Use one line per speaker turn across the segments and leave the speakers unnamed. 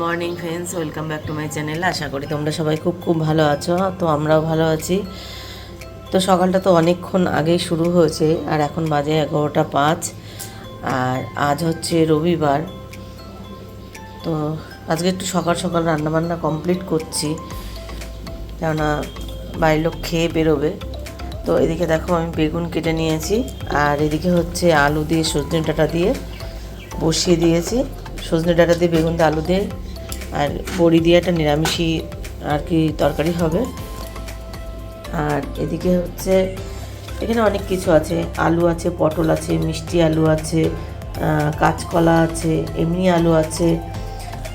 Morning friends welcome back to my channel আশা করি তোমরা সবাই খুব খুব ভালো আছো, তো আমরাও ভালো আছি। তো সকালটা তো অনেকক্ষণ আগেই শুরু হয়েছে, আর এখন বাজে এগারোটা পাঁচ, আর আজ হচ্ছে রবিবার। তো আজকে একটু সকাল সকাল রান্নাবান্না কমপ্লিট করছি, কেননা বাড়ির লোক খেয়ে বেরোবে। তো এদিকে দেখো আমি বেগুন কেটে নিয়েছি, আর এদিকে হচ্ছে আলু দিয়ে সজনে ডাঁটা দিয়ে বসিয়ে দিয়েছি। সজনে ডাঁটা দিয়ে বেগুন দিয়ে আলু দিয়ে আর বড়ি দিয়ে একটা নিরামিষই আর কি তরকারি হবে। আর এদিকে হচ্ছে, এখানে অনেক কিছু আছে। আলু আছে, পটল আছে, মিষ্টি আলু আছে কাঁচকলা আছে, এমনি আলু আছে,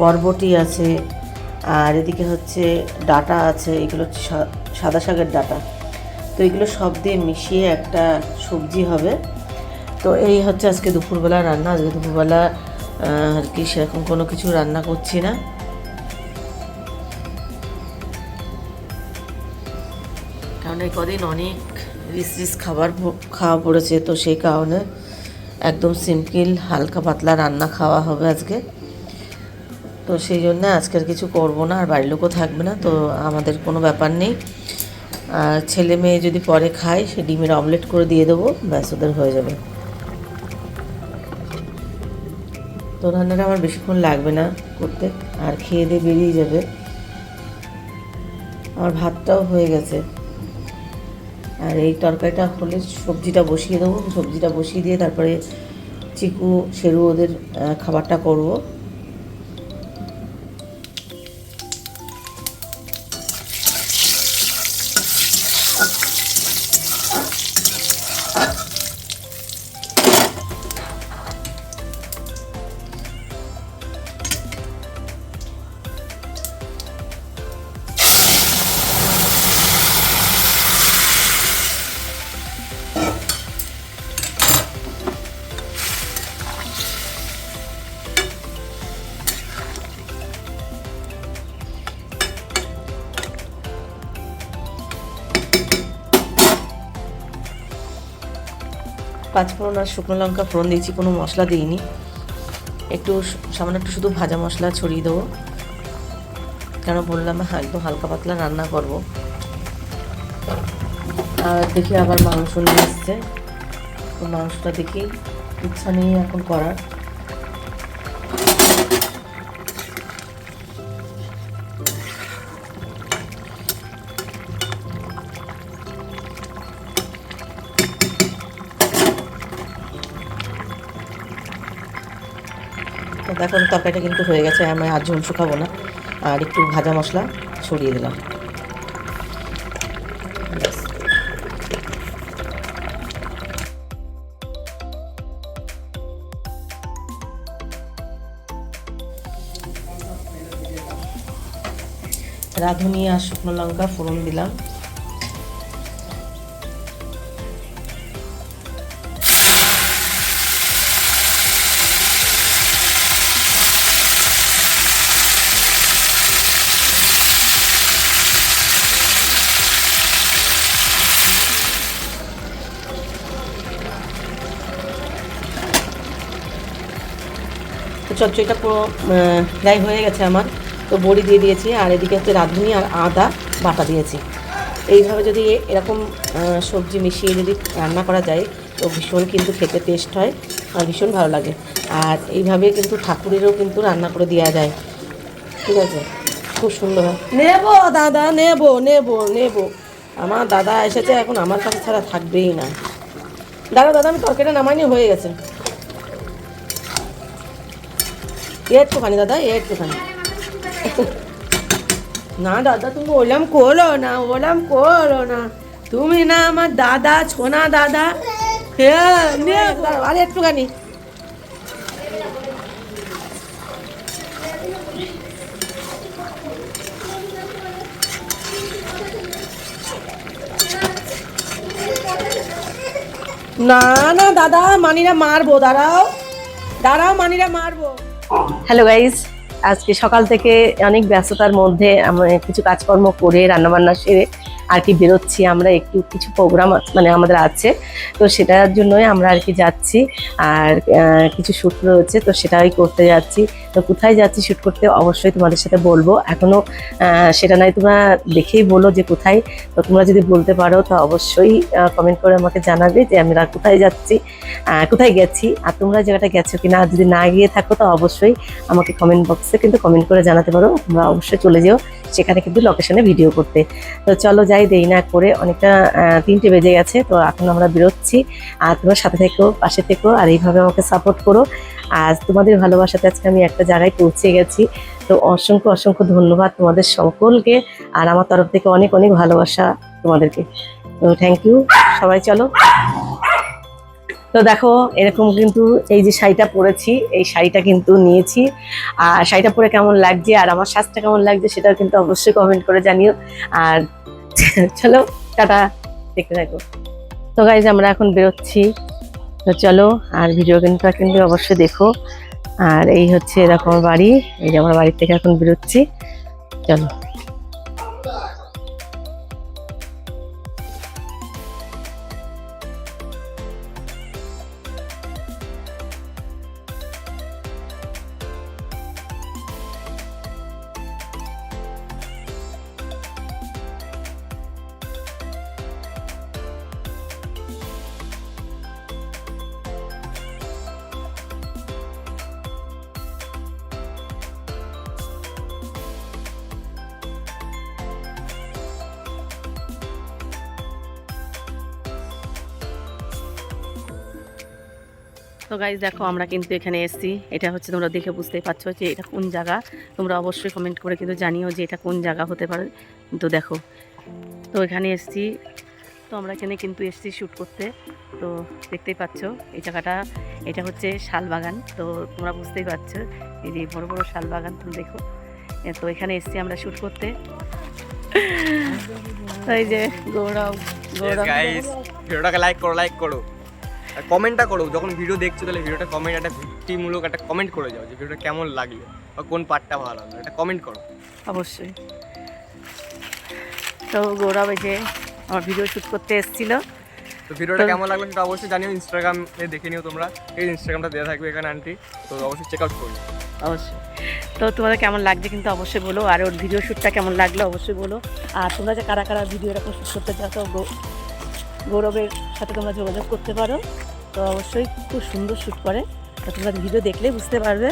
বরবটি আছে, আর এদিকে হচ্ছে ডাটা আছে, এগুলো হচ্ছে সাদা শাকের ডাটা। তো এগুলো সব দিয়ে মিশিয়ে একটা সবজি হবে। তো এই হচ্ছে আজকে দুপুরবেলা রান্না। আজকে দুপুরবেলা আর কি সেরকম কোনো কিছু রান্না করছি না। এই কদিন অনেক রিস রিস খাবার খাওয়া পড়েছে, তো সেই কারণে একদম সিম্পল, হালকা পাতলা রান্না খাওয়া হবে আজকে। তো সেই জন্য আজকে আর কিছু করব না, আর বাড়ির লোকও থাকবে না, তো আমাদের কোনো ব্যাপার নেই। আর ছেলে মেয়ে যদি পরে খায়, সে ডিমের অমলেট করে দিয়ে দেবো, ব্যাস ওদের হয়ে যাবে। তো রান্নাটা আমার বেশিক্ষণ লাগবে না করতে, আর খেয়ে দিয়ে বেরিয়ে যাবে। আমার ভাতটাও হয়ে গেছে। আর এই তরকারিটা হলে সবজিটা বসিয়ে দেবো। সবজিটা বসিয়ে দিয়ে তারপরে চিকু, সেরু ওদের খাবারটা করব। পাঁচফোড়ন আর শুকনো লঙ্কা ফোড়ন দিয়েছি, কোনো মশলা দিইনি। একটু সামান্য একটু শুধু ভাজা মশলা ছড়িয়ে দেবো। কেন বললাম হ্যাঁ একদম হালকা পাতলা রান্না করব। আর দেখি আবার মাংস নিয়ে এসছে। মাংসটা দেখি ইচ্ছা নেই এখন করার। দেখো তরকারিটা কিন্তু হয়ে গেছে, আমি আর ঝোল শুকাবো না। আর একটু ভাজা মশলা ছড়িয়ে দিলাম। রাঁধুনি আর শুকনো লঙ্কা ফোড়ন দিলাম। চচ্চড়িটা পুরো প্রায় হয়ে গেছে আমার। তো বড়ি দিয়ে দিয়েছি, আর এদিকে হচ্ছে রাঁধুনি আর আদা বাটা দিয়েছি। এইভাবে যদি এরকম সবজি মিশিয়ে যদি রান্না করা যায়, তো ভীষণ কিন্তু খেতে টেস্ট হয় আর ভীষণ ভালো লাগে। আর এইভাবে কিন্তু ঠাকুরেরও কিন্তু রান্না করে দেওয়া যায়। ঠিক আছে? খুব সুন্দর হয়। নেব, দাদা, নেব, নেব, নেব। আমার দাদা এসেছে, এখন আমার কাছে ছাড়া থাকবেই না। দাদা দাদা, আমি তরকারিটা নামাইনি, হয়ে গেছে। একটুখানি দাদা একটুখানি না দাদা তুমি ওলাম করো না ওলাম করো না তুমি না আমার দাদা ছোনা দাদা হ্যাঁ আরে একটুখানি না না দাদা মানিরা মারবো দাঁড়াও দাঁড়াও মানিরা মারবো
হ্যালো গাইজ আজকে সকাল থেকে অনেক ব্যস্ততার মধ্যে আমি কিছু কাজকর্ম করে রান্নাবান্না সেরে
আর কি বেরোচ্ছি আমরা একটু কিছু প্রোগ্রাম মানে আমাদের আছে। তো সেটার জন্যই আমরা আর কি যাচ্ছি। আর কিছু শ্যুট রয়েছে, তো সেটাই করতে যাচ্ছি। তো কোথায় যাচ্ছি শ্যুট করতে অবশ্যই তোমাদের সাথে বলব। এখনও সেটা নয় তোমরা দেখেই বলো যে কোথায়। তো তোমরা যদি বলতে পারো, তো অবশ্যই কমেন্ট করে আমাকে জানাবে যে আমরা কোথায় যাচ্ছি কোথায় গেছি, আর তোমরা জায়গাটা গেছো কিনা, আর যদি না গিয়ে থাকো, তো অবশ্যই আমাকে কমেন্ট বক্সে কিন্তু কমেন্ট করে জানাতে পারো। তোমরা অবশ্যই চলে যেও, সেখানে কিন্তু লোকেশনে ভিডিও করতে। তো চলো যাই দেরি না করে অনেকটা তিনটে বেজে গেছে, তো এখন আমরা বেরোচ্ছি। আর তোমার সাথে থেকো, পাশে থেকো, আর এইভাবে আমাকে সাপোর্ট করো। আর তোমাদের ভালোবাসাতে আজকে আমি একটা জায়গায় পৌঁছে গেছি। তো অসংখ্য অসংখ্য ধন্যবাদ তোমাদের সকলকে। আর আমার তরফ থেকে অনেক অনেক ভালোবাসা তোমাদেরকে। তো থ্যাংক ইউ সবাই চলো। তো দেখো, এরকম কিন্তু এই যে শাড়িটা পরেছি, এই শাড়িটা কিন্তু নিয়েছি। আর শাড়িটা পরে কেমন লাগছে, আর আমার সাজটা কেমন লাগছে, সেটাও কিন্তু অবশ্যই কমেন্ট করে জানিও। আর চলো, টাটা, দেখতে থাকো। তো গাইজ আমরা এখন বেরোচ্ছি। তো চলো, আর ভিডিও কিন্তু কিন্তু অবশ্যই দেখো। আর এই হচ্ছে এরকম বাড়ি। এই যে আমার বাড়ির থেকে এখন বেরোচ্ছি। চলো। তো গাইজ দেখো, আমরা কিন্তু এখানে এসেছি। এটা হচ্ছে তোমরা দেখে বুঝতেই পারছ যে এটা কোন জায়গা। তোমরা অবশ্যই কমেন্ট করে কিন্তু জানিও যে এটা কোন জায়গা হতে পারে। তো দেখো, তো এখানে এসেছি। তো আমরা এখানে কিন্তু এসেছি শ্যুট করতে। তো দেখতেই পাচ্ছ, এই জায়গাটা, এটা হচ্ছে শালবাগান। তো তোমরা বুঝতেই পারছ, এই যে বড় বড় শালবাগান, তুমি দেখো। তো এখানে এসেছি আমরা শ্যুট করতে। এই যে, গৌরব গৌরব।
লাইক করো লাইক করো। আর কমেন্টটা করো যখন ভিডিও দেখছ তাহলে ভিডিওটা কমেন্ট একটা ভিত্তিমূলক একটা কমেন্ট করে যাও যে ভিডিওটা কেমন লাগল বা কোন পার্টটা ভালো লাগল একটা কমেন্ট করো।
অবশ্যই। তো গৌরব যে আমার ভিডিও শ্যুট করতে এসেছিল।
তো ভিডিওটা কেমন লাগল সেটা অবশ্যই জানিও ইনস্টাগ্রামে দেখে নিও তোমরা। এই ইনস্টাগ্রামটা দেওয়া থাকবে এখানে আন্টি তো অবশ্যই চেক আউট করো।
অবশ্যই। তো তোমাদের কেমন লাগছে কিন্তু অবশ্যই বলো আর ওর ভিডিও শ্যুটটা কেমন লাগল অবশ্যই বলো। আর তোমরা যে কারা কারা ভিডিও এরকম শ্যুট করতে চাও তো গৌরবের সাথে তোমরা যোগাযোগ করতে পারো। তো অবশ্যই খুব সুন্দর শ্যুট করে। তোমরা ভিডিও দেখলেই বুঝতে পারবে।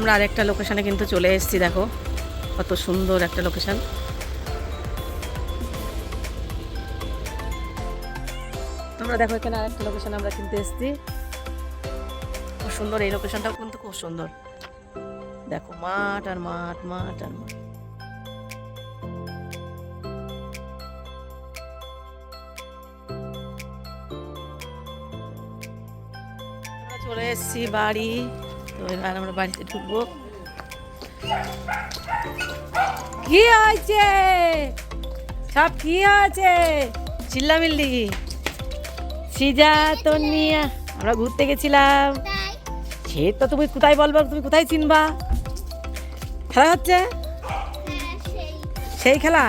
আমরা আরেকটা লোকেশনে কিন্তু চলে এসেছি, দেখো। কত সুন্দর একটা লোকেশন তোমরা দেখো, এখানে আরেকটা লোকেশন আমরা কিন্তু এসেছি। খুব সুন্দর এই লোকেশনটাও কিন্তু খুব সুন্দর। দেখো, মাঠ আর মাঠ মাঠ আর মাঠ। চলে এসেছি বাড়ি। তো এবার আমরা বাড়িতে ঢুকবো। কি হয়েছে? সব কি হয়েছে? চিল্লামিল্লি। সিজা তো নিয়ে আমরা ঘুরতে গেছিলাম। সে তো তুমি কোথায় বলব? তুমি কোথায় চিনবা? খেলা হচ্ছে? সেই খেলা?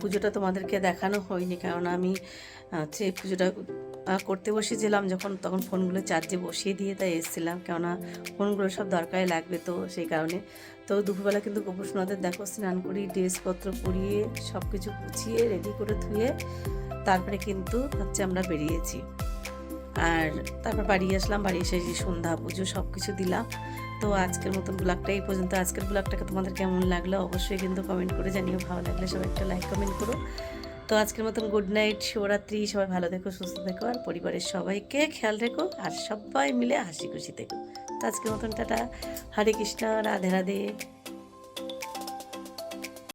পুজোটা তোমাদেরকে দেখানো হয়নি, কারণ আমি, হচ্ছে পুজোটা করতে বসেছিলাম যখন, তখন ফোনগুলো চার্জে বসিয়ে দিয়ে তাই এসেছিলাম, কেননা ফোনগুলো সব দরকারে লাগবে তো সেই কারণে। তো দুপুরবেলা কিন্তু গোপুসোনাদের দেখো, স্নান করি ড্রেসপত্র পরিয়ে সব কিছু গুছিয়ে রেডি করে ধুয়ে, তারপরে কিন্তু হচ্ছে আমরা বেরিয়েছি। আর তারপর বাড়ি আসলাম, বাড়ি এসে যে সন্ধ্যা পুজো সব কিছু দিলাম। তো আজকের মতন ব্লগটা এই পর্যন্ত। আজকের ব্লগটাকে তোমাদের কেমন লাগল অবশ্যই কিন্তু কমেন্ট করে জানিও। ভালো লাগলে সবাই একটা লাইক কমেন্ট করো। তো আজকের মতন গুড নাইট শিবরাত্রি। সবাই ভালো দেখো সুস্থ দেখো আর পরিবারের সবাইকে খেয়াল রেখো, আর সবাই মিলে হাসি খুশি দেখো তো আজকের মতন টাটা। হরে কৃষ্ণ, রাধে রাধে।